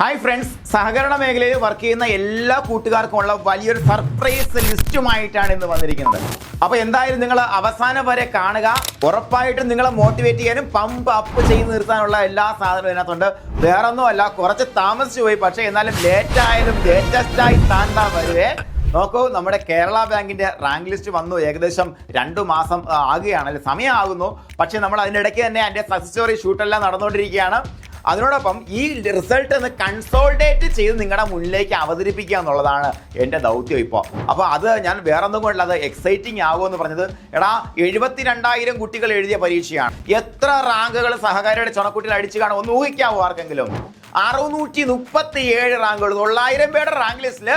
Hi friends സഹകരണ മേഖലയിൽ work ചെയ്യുന്ന എല്ലാ കൂട്ടുകാർക്കുമുള്ള വലിയൊരു സർപ്രൈസ് ലിസ്റ്റുമായിട്ടാണ് ഇന്ന് വന്നിരിക്കുന്നത്. അപ്പോൾ എന്തായാലും നിങ്ങൾ അവസാനം വരെ കാണുക. ഉറപ്പായിട്ടും നിങ്ങളെ മോട്ടിവേറ്റ് ചെയ്യാനും പമ്പ് അപ്പ് ചെയ്ത് നിർത്താനുള്ള എല്ലാ സാധനവും ഇതിനകത്തുണ്ട്. വേറൊന്നും അല്ല കുറച്ച് താമസിച്ചു പോയി. പക്ഷേ എന്നാലും ലേറ്റ് ആയാലും ലേറ്റസ്റ്റ് ആയി താണ്ടാ വരുവേ. നോക്കൂ നമ്മുടെ കേരള ബാങ്കിന്റെ റാങ്ക് ലിസ്റ്റ് വന്നു. ഏകദേശം രണ്ടു മാസം ആകുകയാണ്. അല്ലെ സമയമാകുന്നു. പക്ഷേ നമ്മൾ അതിനിടയ്ക്ക് തന്നെ അതിന്റെ സക്സസ് സ്റ്റോറി ഷൂട്ടെല്ലാം നടന്നുകൊണ്ടിരിക്കുകയാണ്. അതിനോടൊപ്പം ഈ റിസൾട്ട് ഒന്ന് കൺസോൾട്ടേറ്റ് ചെയ്ത് നിങ്ങളുടെ മുന്നിലേക്ക് അവതരിപ്പിക്കുക എന്നുള്ളതാണ് എന്റെ ദൗത്യം ഇപ്പോൾ അപ്പോൾ അത് ഞാൻ വേറൊന്നും കൊണ്ടല്ല അത് എക്സൈറ്റിംഗ് ആകുമെന്ന് പറഞ്ഞത് എടാ എഴുപത്തിരണ്ടായിരം കുട്ടികൾ എഴുതിയ പരീക്ഷയാണ്. എത്ര റാങ്കുകൾ സഹകാരിയുടെ ചുണക്കുട്ടികൾ അടിച്ചു കാണും? ഒന്ന് ഊഹിക്കാവോ ആർക്കെങ്കിലും? അറുന്നൂറ്റി മുപ്പത്തി ഏഴ് റാങ്കുകൾ തൊള്ളായിരം പേരുടെ റാങ്ക് ലിസ്റ്റിൽ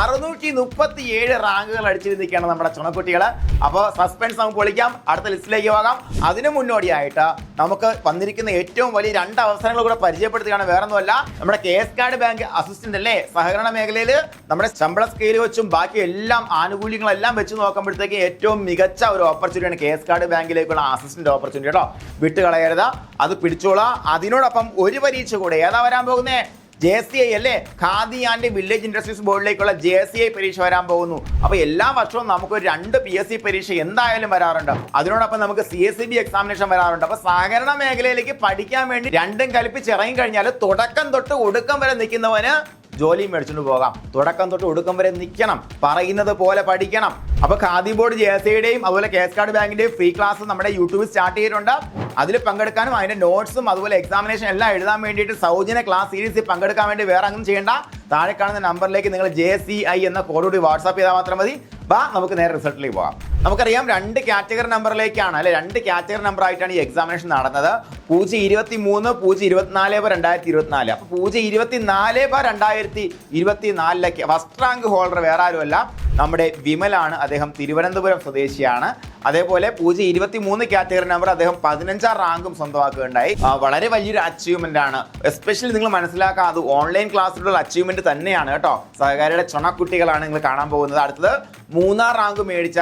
അറുന്നൂറ്റി മുപ്പത്തി ഏഴ് റാങ്കുകൾ അടിച്ചിരുന്നിരിക്കുകയാണ് നമ്മുടെ ചുണക്കുട്ടികൾ അപ്പോൾ സസ്പെൻസ് നമുക്ക് പൊളിക്കാം അടുത്ത ലിസ്റ്റിലേക്ക് പോകാം. അതിനു മുന്നോടിയായിട്ട് നമുക്ക് വന്നിരിക്കുന്ന ഏറ്റവും വലിയ രണ്ട് അവസരങ്ങൾ കൂടെ പരിചയപ്പെടുത്തുകയാണ്. വേറൊന്നുമല്ല നമ്മുടെ K S card bank assistant അല്ലേ? സഹകരണ മേഖലയിൽ നമ്മുടെ ശമ്പള സ്കെയിൽ വെച്ചും ബാക്കി എല്ലാം ആനുകൂല്യങ്ങളെല്ലാം വെച്ച് നോക്കുമ്പോഴത്തേക്ക് ഏറ്റവും മികച്ച ഒരു ഓപ്പർച്യൂണിറ്റിയാണ് കെ എസ് കാർഡ് ബാങ്കിലേക്കുള്ള അസിസ്റ്റന്റ് ഓപ്പർച്യൂണിറ്റി കേട്ടോ. വിട്ടുകളയരുത്. അത് പിടിച്ചോളാം. അതിനോടൊപ്പം ഒരു പരീക്ഷ കൂടെ. ഏതാ വരാൻ പോകുന്നേ? ജെ സി ഐ അല്ലേ? ഖാദി ആൻഡ് വില്ലേജ് ഇൻഡസ്ട്രീസ് ബോർഡിലേക്കുള്ള ജെ സി ഐ പരീക്ഷ വരാൻ പോകുന്നു. അപ്പോൾ എല്ലാ വർഷവും നമുക്ക് ഒരു രണ്ട് പി എസ് സി പരീക്ഷ എന്തായാലും വരാറുണ്ട്. അതിനോടൊപ്പം നമുക്ക് C S C B examination വരാറുണ്ട്. അപ്പോൾ സഹകരണ മേഖലയിലേക്ക് പഠിക്കാൻ വേണ്ടി രണ്ടും കൽപ്പിച്ച് ഇറങ്ങി കഴിഞ്ഞാൽ തുടക്കം തൊട്ട് ഒടുക്കം വരെ നിൽക്കുന്നവന് ജോലി മേടിച്ചുകൊണ്ട് പോകാം. തുടക്കം തൊട്ട് ഒടുക്കം വരെ നിൽക്കണം. പറയുന്നത് പോലെ പഠിക്കണം. അപ്പോൾ ഖാദി ബോർഡ് ജെ എസ് ഐയുടെയും അതുപോലെ കേസ് കാർഡ് ബാങ്കിന്റെയും ഫ്രീ ക്ലാസ് നമ്മുടെ യൂട്യൂബിൽ സ്റ്റാർട്ട് ചെയ്തിട്ടുണ്ട്. അതിൽ പങ്കെടുക്കാനും അതിന്റെ നോട്ട്സും അതുപോലെ എക്സാമിനേഷൻ എല്ലാം എഴുതാൻ വേണ്ടിയിട്ട് സൗജന്യ ക്ലാസ് സീരീസിൽ പങ്കെടുക്കാൻ വേണ്ടി വേറെ അങ്ങും ചെയ്യേണ്ട. താഴെ കാണുന്ന നമ്പറിലേക്ക് നിങ്ങൾ ജെ സി ഐ എന്ന കോഡോട് വാട്സാപ്പ് ചെയ്താൽ മാത്രം മതി. വാ നമുക്ക് നേരെ റിസൾട്ടിലേക്ക് പോകാം. നമുക്കറിയാം രണ്ട് കാറ്റഗറി നമ്പറിലേക്കാണ് അല്ലെ? രണ്ട് കാറ്റഗറി നമ്പർ ആയിട്ടാണ് ഈ എക്സാമിനേഷൻ നടന്നത്. പൂജ്യം ഇരുപത്തി മൂന്ന് പൂജ്യം ഇരുപത്തിനാല് ബ രണ്ടായിരത്തി ഇരുപത്തിനാല് അപ്പൊ പൂജ്യം ഇരുപത്തിനാല് ബ രണ്ടായിരത്തി ഇരുപത്തിനാലിലേക്ക് ഫസ്റ്റ് റാങ്ക് ഹോൾഡർ വേറെ ആരുമല്ല നമ്മുടെ വിമലാണ് അദ്ദേഹം തിരുവനന്തപുരം സ്വദേശിയാണ്. അതേപോലെ പൂജ്യം ഇരുപത്തി മൂന്ന് കാറ്റഗറി നമ്പർ അദ്ദേഹം പതിനഞ്ചാം റാങ്കും സ്വന്തമാക്കുകയുണ്ടായി. വളരെ വലിയൊരു അച്ചീവ്മെന്റ് ആണ്. എസ്പെഷ്യലി നിങ്ങൾ മനസ്സിലാക്കുക അത് ഓൺലൈൻ ക്ലാസ്സിലുള്ള അച്ചീവ്മെന്റ് തന്നെയാണ് കേട്ടോ. സഹകാരിയുടെ ചുണക്കുട്ടികളാണ് നിങ്ങൾ കാണാൻ പോകുന്നത്. അടുത്തത് മൂന്നാം റാങ്ക് മേടിച്ച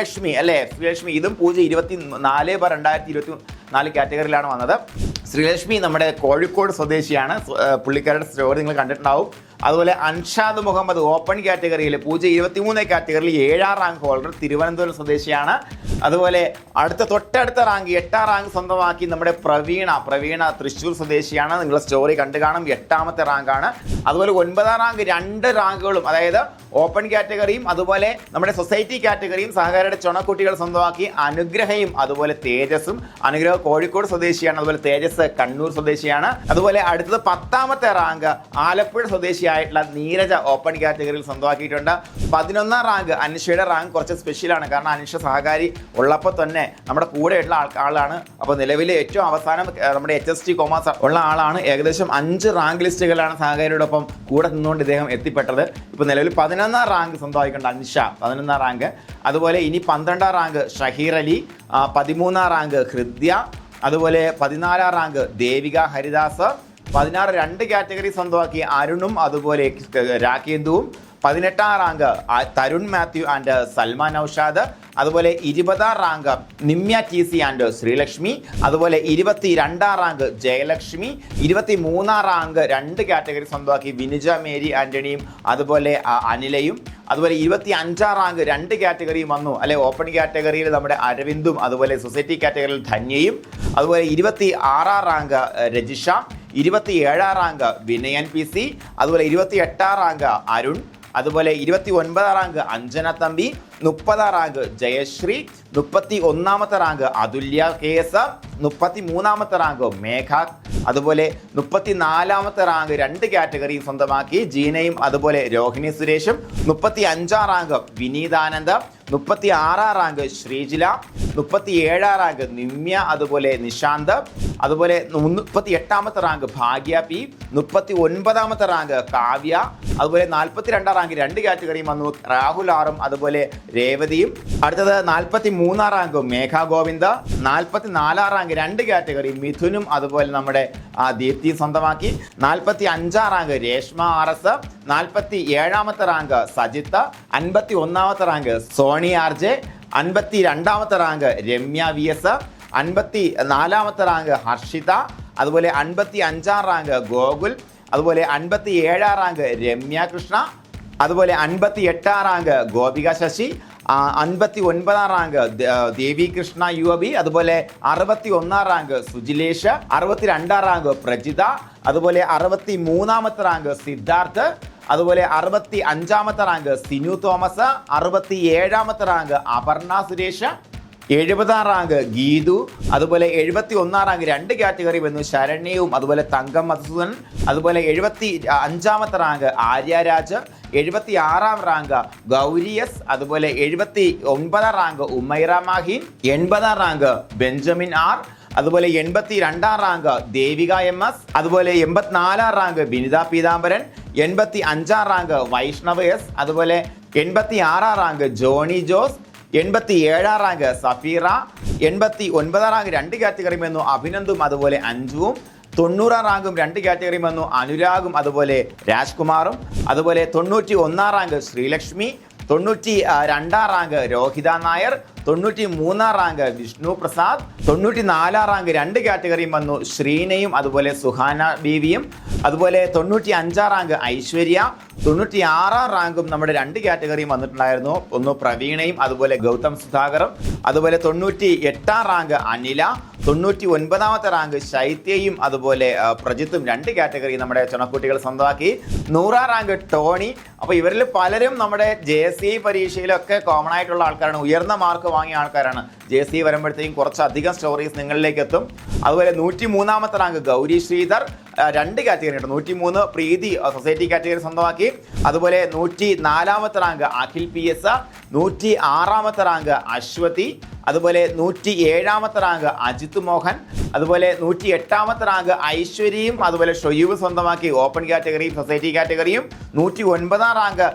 ശ്രീലക്ഷ്മി അല്ലേ? ശ്രീലക്ഷ്മി ഇതും പൂജ ഇരുപത്തി നാല് ബ രണ്ടായിരത്തി ഇരുപത്തി നാല് കാറ്റഗറിയിലാണ് വന്നത്. ശ്രീലക്ഷ്മി നമ്മുടെ കോഴിക്കോട് സ്വദേശിയാണ്. പുള്ളിക്കാരുടെ സ്റ്റോറി നിങ്ങൾ കണ്ടിട്ടുണ്ടാവും. അതുപോലെ അൻഷാദ് മുഹമ്മദ് ഓപ്പൺ കാറ്റഗറിയിൽ പൂജ്യം ഇരുപത്തിമൂന്ന് കാറ്റഗറിയിൽ ഏഴാം റാങ്ക് ഹോൾഡർ തിരുവനന്തപുരം സ്വദേശിയാണ്. അതുപോലെ അടുത്ത തൊട്ടടുത്ത റാങ്ക് എട്ടാം റാങ്ക് സ്വന്തമാക്കി നമ്മുടെ പ്രവീണ പ്രവീണ തൃശ്ശൂർ സ്വദേശിയാണ്. നിങ്ങൾ സ്റ്റോറി കണ്ടു കാണും. എട്ടാമത്തെ റാങ്കാണ്. അതുപോലെ ഒൻപതാം റാങ്ക് രണ്ട് റാങ്കുകളും അതായത് ഓപ്പൺ കാറ്റഗറിയും അതുപോലെ നമ്മുടെ സൊസൈറ്റി കാറ്റഗറിയും സഹകാരിയുടെ ചുണക്കുട്ടികൾ സ്വന്തമാക്കി അനുഗ്രഹയും അതുപോലെ തേജസ്സും. അനുഗ്രഹ കോഴിക്കോട് സ്വദേശിയാണ്. അതുപോലെ തേജസ് കണ്ണൂർ സ്വദേശിയാണ്. അതുപോലെ അടുത്തത് പത്താമത്തെ റാങ്ക് ആലപ്പുഴ സ്വദേശിയായിട്ടുള്ള നീരജ ഓപ്പൺ കാറ്റഗറിയിൽ സ്വന്തമാക്കിയിട്ടുണ്ട്. പതിനൊന്നാം റാങ്ക് അനുഷയുടെ റാങ്ക് കുറച്ച് സ്പെഷ്യലാണ് കാരണം അനുഷ സഹകാരി ഉള്ളപ്പോൾ തന്നെ നമ്മുടെ കൂടെയുള്ള ആളാണ്. അപ്പോൾ നിലവിലെ ഏറ്റവും അവസാനം നമ്മുടെ എച്ച് എസ് ടി കോമേഴ്സ് ഉള്ള ആളാണ്. ഏകദേശം അഞ്ച് റാങ്ക് ലിസ്റ്റുകളാണ് സഹകാരിയോടൊപ്പം കൂടെ നിന്നുകൊണ്ട് ഇദ്ദേഹം എത്തിപ്പെട്ടത്. ഇപ്പോൾ നിലവിൽ പതിനൊന്നാം റാങ്ക് സ്വന്തമായിക്കൊണ്ട് അനുഷ. പതിനൊന്നാം റാങ്ക്. അതുപോലെ ഇനി പന്ത്രണ്ടാം റാങ്ക് ഷഹീർ അലി പതിമൂന്നാം റാങ്ക് ഹൃദ്യ അതുപോലെ പതിനാലാം റാങ്ക് ദേവിക ഹരിദാസ് പതിനാറ് രണ്ട് കാറ്റഗറി സ്വന്തമാക്കി അരുണും അതുപോലെ രാകേന്ദുവും. പതിനെട്ടാം റാങ്ക് തരുൺ മാത്യു ആൻഡ് സൽമാൻ ഔഷാദ് അതുപോലെ ഇരുപതാം rank Nimya T C and Sreelakshmi. അതുപോലെ ഇരുപത്തി രണ്ടാം റാങ്ക് ജയലക്ഷ്മി. ഇരുപത്തി മൂന്നാം റാങ്ക് രണ്ട് കാറ്റഗറി സ്വന്തമാക്കി വിനുജ മേരി ആന്റണിയും അതുപോലെ അനിലയും. അതുപോലെ ഇരുപത്തി അഞ്ചാം റാങ്ക് രണ്ട് കാറ്റഗറിയും വന്നു. അല്ലെ ഓപ്പൺ കാറ്റഗറിയിൽ നമ്മുടെ അരവിന്ദും അതുപോലെ സൊസൈറ്റി കാറ്റഗറിയിൽ ധന്യയും അതുപോലെ ഇരുപത്തി ആറാം റാങ്ക് രജിഷ ഇരുപത്തി ഏഴാം റാങ്ക് വിനയൻ പി സി അതുപോലെ ഇരുപത്തി എട്ടാം റാങ്ക് അരുൺ അതുപോലെ ഇരുപത്തി ഒൻപതാം റാങ്ക് അഞ്ജന തമ്പി മുപ്പതാം റാങ്ക് ജയശ്രീ മുപ്പത്തി ഒന്നാമത്തെ റാങ്ക് അതുല്യ കെ എസ് മുപ്പത്തി മൂന്നാമത്തെ റാങ്ക് മേഘ അതുപോലെ മുപ്പത്തി നാലാമത്തെ റാങ്ക് രണ്ട് കാറ്റഗറിയും സ്വന്തമാക്കി ജീനയും അതുപോലെ രോഹിണി സുരേഷും. മുപ്പത്തി അഞ്ചാം റാങ്ക് വിനീതാനന്ദ. മുപ്പത്തി ആറാം റാങ്ക് ശ്രീജില. മുപ്പത്തി ഏഴാം റാങ്ക് നിമ്യ അതുപോലെ നിശാന്ത് അതുപോലെ മുപ്പത്തി എട്ടാമത്തെ റാങ്ക് ഭാഗ്യ പി മുപ്പത്തി ഒൻപതാമത്തെ റാങ്ക് കാവ്യ അതുപോലെ നാൽപ്പത്തി രണ്ടാം റാങ്ക് രണ്ട് കാറ്റഗറിയും വന്നു രാഹുൽ ആറും അതുപോലെ രേവതിയും. അടുത്തത് നാൽപ്പത്തി മൂന്നാം റാങ്ക് മേഘ ഗോവിന്ദ നാൽപ്പത്തി നാലാം റാങ്ക് രണ്ട് കാറ്റഗറി മിഥുനും അതുപോലെ നമ്മുടെ ദീപ്തിയും സ്വന്തമാക്കി. നാൽപ്പത്തി അഞ്ചാം റാങ്ക് രേഷ്മ ആർ എസ് നാൽപ്പത്തി ഏഴാമത്തെ റാങ്ക് സജിത്ത് അൻപത്തി ഒന്നാമത്തെ റാങ്ക് സോണി ആർ ജെ അൻപത്തി രണ്ടാമത്തെ റാങ്ക് രമ്യ വി എസ് അൻപത്തി നാലാമത്തെ റാങ്ക് ഹർഷിത അതുപോലെ അൻപത്തി അഞ്ചാം റാങ്ക് ഗോകുൽ അതുപോലെ അൻപത്തി ഏഴാം റാങ്ക് രമ്യ കൃഷ്ണ അതുപോലെ അൻപത്തി എട്ടാം റാങ്ക് ഗോപിക ശശി അൻപത്തി ഒൻപതാം rank Devi Krishna U B അതുപോലെ അറുപത്തി ഒന്നാം റാങ്ക് സുജിലേഷ് അറുപത്തി രണ്ടാം റാങ്ക് പ്രജിത അതുപോലെ അറുപത്തി മൂന്നാമത്തെ റാങ്ക് സിദ്ധാർത്ഥ് അതുപോലെ അറുപത്തി അഞ്ചാമത്തെ റാങ്ക് സിനു തോമസ് അറുപത്തി ഏഴാമത്തെ റാങ്ക് അപർണ സുരേഷ് എഴുപതാം റാങ്ക് ഗീതു അതുപോലെ എഴുപത്തി ഒന്നാം റാങ്ക് രണ്ട് കാറ്റഗറി വന്നു ശരണ്യവും അതുപോലെ തങ്കം മധുസൂദൻ അതുപോലെ എഴുപത്തി അഞ്ചാമത്തെ റാങ്ക് ആര്യരാജ് എഴുപത്തി ആറാം റാങ്ക് ഗൗരിയസ് അതുപോലെ എഴുപത്തി ഒൻപതാം റാങ്ക് ഉമൈറ മാഹിൻ എൺപതാം റാങ്ക് ബെഞ്ചമിൻ ആർ അതുപോലെ എൺപത്തി രണ്ടാം റാങ്ക് ദേവിക എം എസ് അതുപോലെ എൺപത്തിനാലാം റാങ്ക് ബിനിത പീതാംബരൻ എൺപത്തി അഞ്ചാം റാങ്ക് വൈഷ്ണവ് എസ് അതുപോലെ എൺപത്തി ആറാം റാങ്ക് ജോണി ജോസ് എൺപത്തി ഏഴാം റാങ്ക് സഫീറ എൺപത്തി ഒൻപതാം റാങ്ക് രണ്ട് കാറ്റഗറി വന്നു അഭിനന്ദും അതുപോലെ അഞ്ജുവും തൊണ്ണൂറാം റാങ്കും രണ്ട് കാറ്റഗറിയും വന്നു അനുരാഗും അതുപോലെ രാജ്കുമാറും അതുപോലെ തൊണ്ണൂറ്റി ഒന്നാം റാങ്ക് ശ്രീലക്ഷ്മി തൊണ്ണൂറ്റി രണ്ടാം റാങ്ക് രോഹിത നായർ തൊണ്ണൂറ്റി മൂന്നാം റാങ്ക് വിഷ്ണു പ്രസാദ്. തൊണ്ണൂറ്റി നാലാം റാങ്ക് രണ്ട് കാറ്റഗറിയും വന്നു ശ്രീനയും അതുപോലെ സുഹാന ബീവിയും. അതുപോലെ തൊണ്ണൂറ്റി അഞ്ചാം റാങ്ക് ഐശ്വര്യ. തൊണ്ണൂറ്റി ആറാം റാങ്കും നമ്മുടെ രണ്ട് കാറ്റഗറിയും വന്നിട്ടുണ്ടായിരുന്നു. ഒന്ന് പ്രവീണയും അതുപോലെ ഗൗതം സുധാകറും. അതുപോലെ തൊണ്ണൂറ്റി എട്ടാം റാങ്ക് അനില. തൊണ്ണൂറ്റി ഒൻപതാമത്തെ റാങ്ക് ശൈത്യയും അതുപോലെ പ്രജിത്തും രണ്ട് കാറ്റഗറി നമ്മുടെ ചുണക്കുട്ടികൾ സ്വന്തമാക്കി. നൂറാം റാങ്ക് ടോണി. അപ്പോൾ ഇവരിൽ പലരും നമ്മുടെ ജെ എസ് സി പരീക്ഷയിലൊക്കെ കോമൺ ആയിട്ടുള്ള ആൾക്കാരാണ്. ഉയർന്ന മാർക്ക് വാങ്ങിയ ആൾക്കാരാണ്. ജെ സി വരുമ്പോഴത്തേക്കും കുറച്ചധികം സ്റ്റോറീസ് നിങ്ങളിലേക്ക് എത്തും. അതുപോലെ നൂറ്റി മൂന്നാമത്തെ റാങ്ക് ഗൗരി ശ്രീധർ രണ്ട് കാറ്റഗറി ഉണ്ട്. നൂറ്റി മൂന്ന് പ്രീതി സൊസൈറ്റി കാറ്റഗറി സ്വന്തമാക്കി. അതുപോലെ നൂറ്റി നാലാമത്തെ റാങ്ക് അഖിൽ പി എസ് നൂറ്റി ആറാമത്തെ റാങ്ക് അശ്വതി അതുപോലെ നൂറ്റി ഏഴാമത്തെ റാങ്ക് അജിത് മോഹൻ അതുപോലെ നൂറ്റി എട്ടാമത്തെ റാങ്ക് ഐശ്വര്യയും അതുപോലെ ഷൊയ്യൂബ് സ്വന്തമാക്കി ഓപ്പൺ കാറ്റഗറിയും സൊസൈറ്റി കാറ്റഗറിയും നൂറ്റി ഒൻപതാം റാങ്ക്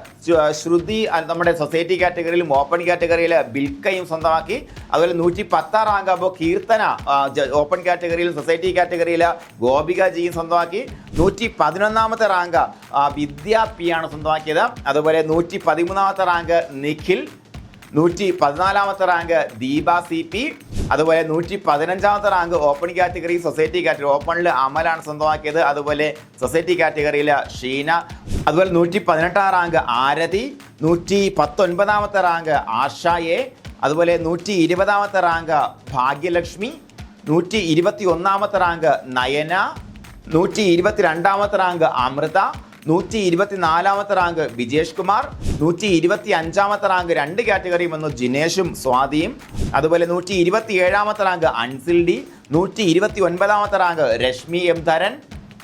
ശ്രുതി നമ്മുടെ സൊസൈറ്റി കാറ്റഗറിയിലും ഓപ്പൺ കാറ്റഗറിയിൽ ബിൽക്കയും സ്വന്തമാക്കി. അതുപോലെ നൂറ്റി പത്താം റാങ്ക് അപ്പോൾ കീർത്തന ഓപ്പൺ കാറ്റഗറിയിലും സൊസൈറ്റി കാറ്റഗറിയിൽ ഗോപിക ജിയും സ്വന്തമാക്കി. നൂറ്റി പതിനൊന്നാമത്തെ റാങ്ക് വിദ്യ പി ആണ് സ്വന്തമാക്കിയത്. അതുപോലെ നൂറ്റി പതിമൂന്നാമത്തെ റാങ്ക് നിഖിൽ. നൂറ്റി പതിനാലാമത്തെ റാങ്ക് ദീപ സി പി. അതുപോലെ നൂറ്റി പതിനഞ്ചാമത്തെ rank open category society category. ഓപ്പണിൽ അമലാണ് സ്വന്തമാക്കിയത്. അതുപോലെ സൊസൈറ്റി കാറ്റഗറിയിൽ ഷീന. അതുപോലെ നൂറ്റി പതിനെട്ടാം റാങ്ക് ആരതി. നൂറ്റി പത്തൊൻപതാമത്തെ റാങ്ക് ആഷ എ അതുപോലെ നൂറ്റി ഇരുപതാമത്തെ റാങ്ക് ഭാഗ്യലക്ഷ്മി. നൂറ്റി ഇരുപത്തി ഒന്നാമത്തെ റാങ്ക് നയന. നൂറ്റി ഇരുപത്തി രണ്ടാമത്തെ റാങ്ക് അമൃത നൂറ്റി ഇരുപത്തിനാലാമത്തെ റാങ്ക് വിജേഷ് കുമാർ നൂറ്റി ഇരുപത്തി അഞ്ചാമത്തെ റാങ്ക് രണ്ട് കാറ്റഗറിയും വന്നു ജിനേഷും സ്വാതിയും. അതുപോലെ നൂറ്റി ഇരുപത്തി ഏഴാമത്തെ റാങ്ക് അൻസിൽ ഡി നൂറ്റി ഇരുപത്തി ഒൻപതാമത്തെ റാങ്ക് രശ്മി എം ധരൻ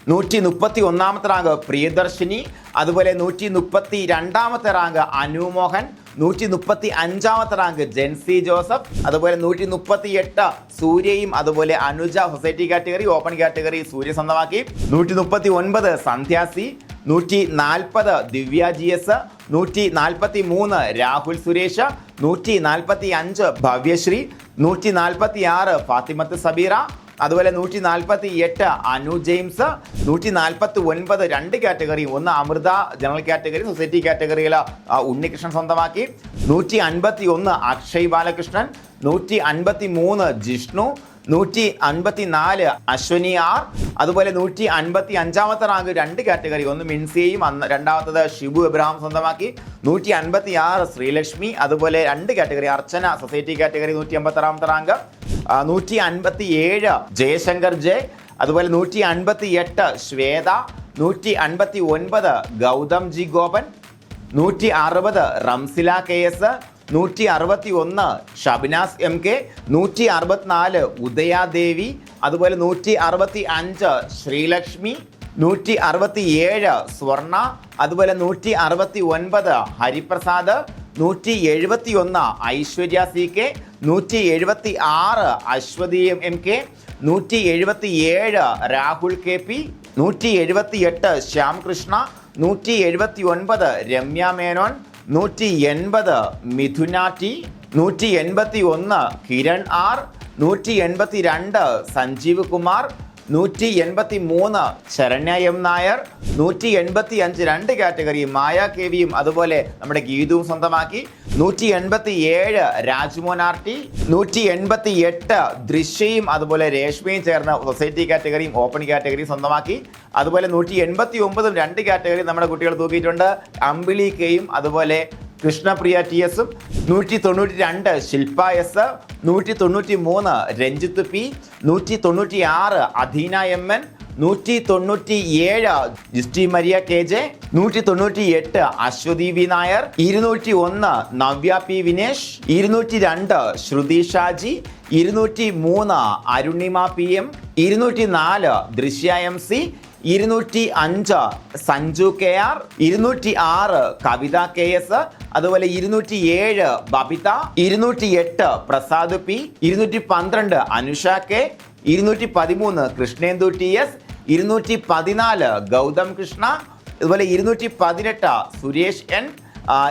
നൂറ്റി മുപ്പത്തി ഒന്നാമത്തെ റാങ്ക് പ്രിയദർശിനി അതുപോലെ നൂറ്റി മുപ്പത്തി രണ്ടാമത്തെ റാങ്ക് അനു മോഹൻ നൂറ്റി മുപ്പത്തി അഞ്ചാമത്തെ റാങ്ക് ജെൻസി ജോസഫ് അതുപോലെ നൂറ്റി മുപ്പത്തി എട്ട് സൂര്യയും അതുപോലെ Anuja society category open category Surya സ്വന്തമാക്കി. നൂറ്റി മുപ്പത്തി ഒൻപത് സന്ധ്യാസി നൂറ്റി നാൽപ്പത് ദിവ്യ ജി എസ് നൂറ്റി നാൽപ്പത്തി മൂന്ന് രാഹുൽ സുരേഷ് നൂറ്റി നാൽപ്പത്തി അഞ്ച് ഭവ്യശ്രീ നൂറ്റി നാൽപ്പത്തി ആറ് ഫാത്തിമത്ത് സബീറ അതുപോലെ നൂറ്റി നാൽപ്പത്തി എട്ട് അനു ജെയിംസ് നൂറ്റി നാൽപ്പത്തി ഒൻപത് രണ്ട് കാറ്റഗറി ഒന്ന് അമൃത ജനറൽ കാറ്റഗറി സൊസൈറ്റി കാറ്റഗറിയിൽ ഉണ്ണികൃഷ്ണൻ സ്വന്തമാക്കി. നൂറ്റി അൻപത്തി ഒന്ന് അക്ഷയ് ബാലകൃഷ്ണൻ നൂറ്റി അൻപത്തി മൂന്ന് ജിഷ്ണു നൂറ്റി അൻപത്തി നാല് അശ്വനി ആർ അതുപോലെ നൂറ്റി അൻപത്തി അഞ്ചാമത്തെ റാങ്ക് രണ്ട് കാറ്റഗറി ഒന്ന് മിൻസിയെയും അന്ന് രണ്ടാമത്തത് ഷിബു എബ്രഹാം സ്വന്തമാക്കി. നൂറ്റി അൻപത്തി ആറ് ശ്രീലക്ഷ്മി അതുപോലെ രണ്ട് കാറ്റഗറി അർച്ചന സൊസൈറ്റി കാറ്റഗറി നൂറ്റി അമ്പത്തി ആറാമത്തെ റാങ്ക് നൂറ്റി അൻപത്തി ഏഴ് ജയശങ്കർ ജെ അതുപോലെ നൂറ്റി അൻപത്തി എട്ട് ശ്വേത നൂറ്റി അൻപത്തി ഒൻപത് ഗൗതം ജി ഗോപൻ നൂറ്റി അറുപത് റംസില കെ എസ് നൂറ്റി അറുപത്തി ഒന്ന് ഷബിനാസ് എം കെ നൂറ്റി അറുപത്തിനാല് ഉദയാദേവി അതുപോലെ നൂറ്റി അറുപത്തി അഞ്ച് ശ്രീലക്ഷ്മി നൂറ്റി അറുപത്തി ഏഴ് സ്വർണ അതുപോലെ നൂറ്റി അറുപത്തി ഒൻപത് ഹരിപ്രസാദ് നൂറ്റി എഴുപത്തി ഒന്ന് ഐശ്വര്യ സി കെ നൂറ്റി എഴുപത്തി ആറ് അശ്വതി എം കെ നൂറ്റി എഴുപത്തി ഏഴ് രാഹുൽ കെ പി നൂറ്റി എഴുപത്തി എട്ട് ശ്യാംകൃഷ്ണ നൂറ്റി എഴുപത്തി ഒൻപത് രമ്യ മേനോൻ നൂറ്റി എൺപത് മിഥുന ടി നൂറ്റി എൺപത്തി ഒന്ന് കിരൺ ആർ നൂറ്റി എൺപത്തി രണ്ട് സഞ്ജീവ് കുമാർ നൂറ്റി എൺപത്തി മൂന്ന് ശരണ്യ എം നായർ നൂറ്റി എൺപത്തി അഞ്ച് രണ്ട് കാറ്റഗറി മായ കെ വിയും അതുപോലെ നമ്മുടെ ഗീതുവും സ്വന്തമാക്കി. നൂറ്റി എൺപത്തി ഏഴ് രാജ്മോൻ ആർ ടി നൂറ്റി എൺപത്തി എട്ട് ദൃശ്യയും അതുപോലെ രേഷ്മയും ചേർന്ന സൊസൈറ്റി കാറ്റഗറിയും ഓപ്പൺ കാറ്റഗറിയും സ്വന്തമാക്കി. അതുപോലെ നൂറ്റി എൺപത്തി ഒമ്പതും രണ്ട് കാറ്റഗറി നമ്മുടെ കുട്ടികൾ തൂക്കിയിട്ടുണ്ട്. അമ്പിളി കെയും അതുപോലെ കൃഷ്ണപ്രിയ ടി എസും നൂറ്റി തൊണ്ണൂറ്റി രണ്ട് ശില്പ എസ് നൂറ്റി തൊണ്ണൂറ്റി മൂന്ന് രഞ്ജിത്ത് പി നൂറ്റി തൊണ്ണൂറ്റി ആറ് അധീന എം എൻ നൂറ്റി തൊണ്ണൂറ്റി ഏഴ് ജിസ്റ്റി മരിയ കെ ജെ നൂറ്റി തൊണ്ണൂറ്റി എട്ട് അശ്വതി വി നായർ ഇരുന്നൂറ്റി ഒന്ന് നവ്യ പി വിനേഷ് ഇരുന്നൂറ്റി രണ്ട് ശ്രുതി ഷാജി ഇരുന്നൂറ്റി മൂന്ന് അരുണിമ പി എം ഇരുന്നൂറ്റി നാല് ദൃശ്യ എം സി ഇരുന്നൂറ്റി അഞ്ച് സഞ്ജു കെ ആർ ഇരുന്നൂറ്റി ആറ് കവിത കെ എസ് അതുപോലെ ഇരുന്നൂറ്റി ഏഴ് ബബിത ഇരുന്നൂറ്റി എട്ട് പ്രസാദ് പി ഇരുന്നൂറ്റി പന്ത്രണ്ട് അനുഷ കെ ഇരുന്നൂറ്റി പതിമൂന്ന് കൃഷ്ണേന്ദു ടി എസ് ഇരുന്നൂറ്റി പതിനാല് ഗൗതം കൃഷ്ണ അതുപോലെ ഇരുന്നൂറ്റി പതിനെട്ട് സുരേഷ് എൻ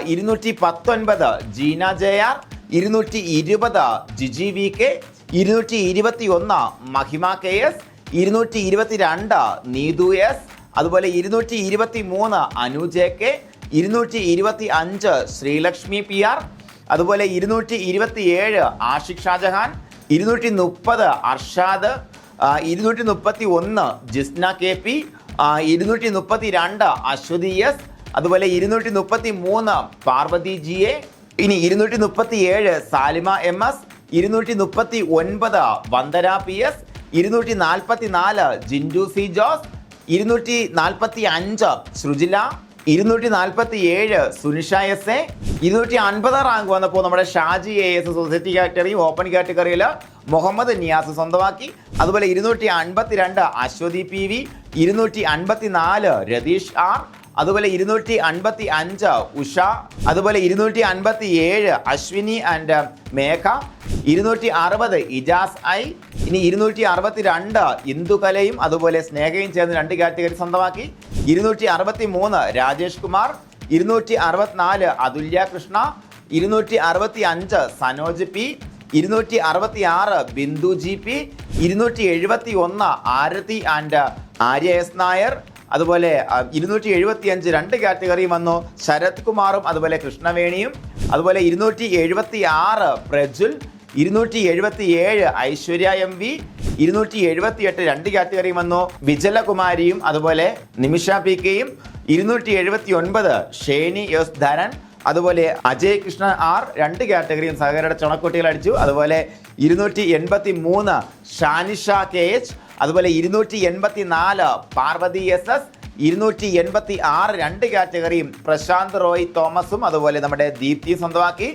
ഇരുന്നൂറ്റി പത്തൊൻപത് ജീന ജെ ആർ ഇരുന്നൂറ്റി ഇരുപത് ജിജി വി കെ ഇരുന്നൂറ്റി ഇരുപത്തി ഒന്ന് മഹിമ കെ എസ് ഇരുന്നൂറ്റി ഇരുപത്തി രണ്ട് നീതു എസ് അതുപോലെ ഇരുന്നൂറ്റി ഇരുപത്തി മൂന്ന് അനു ജെ കെ ഇരുന്നൂറ്റി ഇരുപത്തി അഞ്ച് ശ്രീലക്ഷ്മി പി ആർ അതുപോലെ ഇരുന്നൂറ്റി ഇരുപത്തി ഏഴ് ആഷിഖ് ഷാജഹാൻ ഇരുന്നൂറ്റി മുപ്പത് അർഷാദ് ഇരുന്നൂറ്റി മുപ്പത്തി ഒന്ന് ജിസ്ന കെ പി ഇരുന്നൂറ്റി മുപ്പത്തി രണ്ട് അശ്വതി എസ് അതുപോലെ ഇരുന്നൂറ്റി മുപ്പത്തി മൂന്ന് പാർവതി ജി എ ഇനി ഇരുന്നൂറ്റി മുപ്പത്തി ഏഴ് സാലിമ എം എസ് ഇരുന്നൂറ്റി മുപ്പത്തി ഒൻപത് വന്ദന പി എസ് ഇരുന്നൂറ്റി നാൽപ്പത്തി നാല് ജിൻഡു സി ജോസ് ഇരുന്നൂറ്റി നാൽപ്പത്തി അഞ്ച് സൃജില ഇരുന്നൂറ്റി നാൽപ്പത്തി ഏഴ് സുനിഷ എസ് എ ഇരുന്നൂറ്റി അൻപത് റാങ്ക് വന്നപ്പോൾ നമ്മുടെ ഷാജി എ എസ് സൊസൈറ്റി കാറ്റഗറിയും ഓപ്പൺ കാറ്റഗറിയിൽ മുഹമ്മദ് നിയാസ് സ്വന്തമാക്കി. അതുപോലെ ഇരുന്നൂറ്റി അൻപത്തി രണ്ട് അശ്വതി പി വി ഇരുന്നൂറ്റി അൻപത്തി നാല് രതീഷ് ആർ അതുപോലെ ഇരുന്നൂറ്റി അൻപത്തി അഞ്ച് ഉഷ അതുപോലെ ഇരുന്നൂറ്റി അൻപത്തി ഏഴ് അശ്വിനി ആൻഡ് മേഘ ഇരുന്നൂറ്റി അറുപത് ഇജാസ് ഐ ഇനി ഇരുന്നൂറ്റി അറുപത്തി രണ്ട് ഇന്ദുകലയും അതുപോലെ സ്നേഹയും ചേർന്ന് രണ്ട് കാറ്റഗറി സ്വന്തമാക്കി. ഇരുന്നൂറ്റി അറുപത്തി മൂന്ന് രാജേഷ് കുമാർ ഇരുന്നൂറ്റി അറുപത്തിനാല് അതുല്യ കൃഷ്ണ ഇരുന്നൂറ്റി അറുപത്തി അഞ്ച് സനോജ് പി ഇരുന്നൂറ്റി അറുപത്തി ആറ് ബിന്ദു ജി പി ഇരുന്നൂറ്റി എഴുപത്തി ഒന്ന് ആരതി ആൻഡ് ആര്യ എസ് നായർ അതുപോലെ ഇരുന്നൂറ്റി എഴുപത്തി അഞ്ച് രണ്ട് കാറ്റഗറിയും വന്നു. ശരത് കുമാറും അതുപോലെ കൃഷ്ണവേണിയും അതുപോലെ ഇരുന്നൂറ്റി എഴുപത്തി ആറ് പ്രജുൽ ഇരുന്നൂറ്റി എഴുപത്തി ഏഴ് ഐശ്വര്യ എം വി ഇരുന്നൂറ്റി എഴുപത്തി എട്ട് രണ്ട് കാറ്റഗറിയും വന്നു. വിജലകുമാരിയും അതുപോലെ നിമിഷ പി കെയും ഇരുന്നൂറ്റി എഴുപത്തി ഒൻപത് ഷേനി എസ് ധരൻ അതുപോലെ അജയ് കൃഷ്ണൻ ആർ രണ്ട് കാറ്റഗറിയും സഹകരണ ചുണക്കുട്ടികൾ അടിച്ചു. അതുപോലെ ഇരുന്നൂറ്റി എൺപത്തി മൂന്ന് ഷാനിഷ കെ എച്ച് അതുപോലെ ഇരുന്നൂറ്റി എൺപത്തി നാല് പാർവതി എസ് എസ് ഇരുന്നൂറ്റി എൺപത്തി ആറ് രണ്ട് കാറ്റഗറിയും പ്രശാന്ത് റോയ് തോമസും അതുപോലെ നമ്മുടെ ദീപ്തിയും സ്വന്തമാക്കി